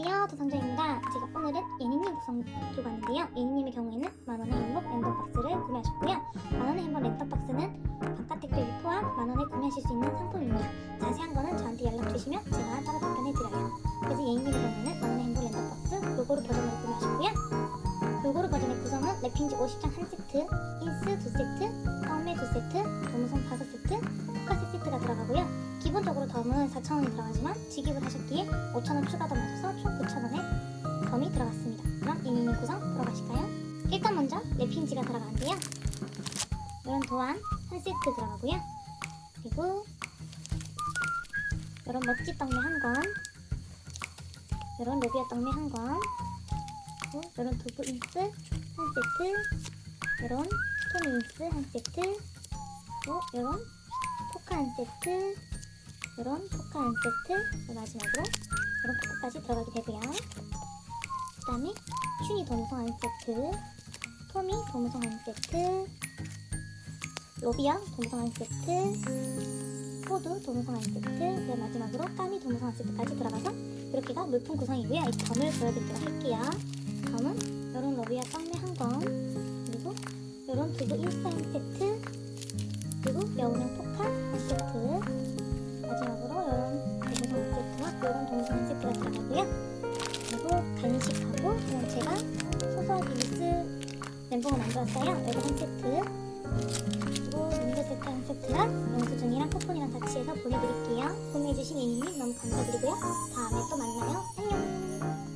안녕하세요. 도선정입니다. 제가 오늘은 예니님 구성 들고 왔는데요. 예니님의 경우에는 만원의 행복 랜덤박스를 구매하셨고요. 만원의 행복 랜덤박스는 바깥 택배비 포함 만원에 구매하실 수 있는 상품입니다. 자세한 거는 저한테 연락 주시면 제가 따로 답변해 드려요. 그래서 예니님의 경우에는 만원의 행복 랜덤박스 골고루 버전으로 구매하셨고요. 골고루 버전의 구성은 랩핑지 50장 한 세트 인스 2세트 떡메 2세트 도무송 5세트 포카 3세트가 기본적으로 덤은 4,000원이 들어가지만 지급을 하셨기에 5,000원 추가 덤 맞아서 총 9,000원의 덤이 들어갔습니다. 그럼 이미미 구성 들어가실까요? 일단 먼저 랩핑지가 들어가는데요. 이런 도안 한 세트 들어가고요. 그리고 이런 멋지 떡메 한 권, 이런 로비아 떡메 한 권, 그리고 이런 두부 인스 한 세트, 이런 토니 인스 한 세트, 그리고 이런 포카 한 세트, 이런 포카 한 세트, 그리고 마지막으로 이런 포카까지 들어가게 되고요. 그 다음에 슈니 도무성 한 세트, 토미 도무성 한 세트, 로비아 도무성 한 세트, 포드 도무성 한 세트, 그리고 마지막으로 까미 도무성 한 세트까지 들어가서 이렇게가 물품 구성이고요. 이제 덤을 보여드리도록 할게요. 덤은 이런 로비아 떡메 한 권, 그리고 이런 두부 인스타 한 세트, 그리고 여운형 포카 한 세트, 들어가고요. 그리고 간식하고 그냥 제가 소소하게 미스 멘붕을 만들었어요. 이거 한 세트. 그리고 윈드 세트 한 세트랑 영수증이랑 쿠폰이랑 같이 해서 보내드릴게요. 구매해주신 예니님 너무 감사드리고요. 다음에 또 만나요. 안녕.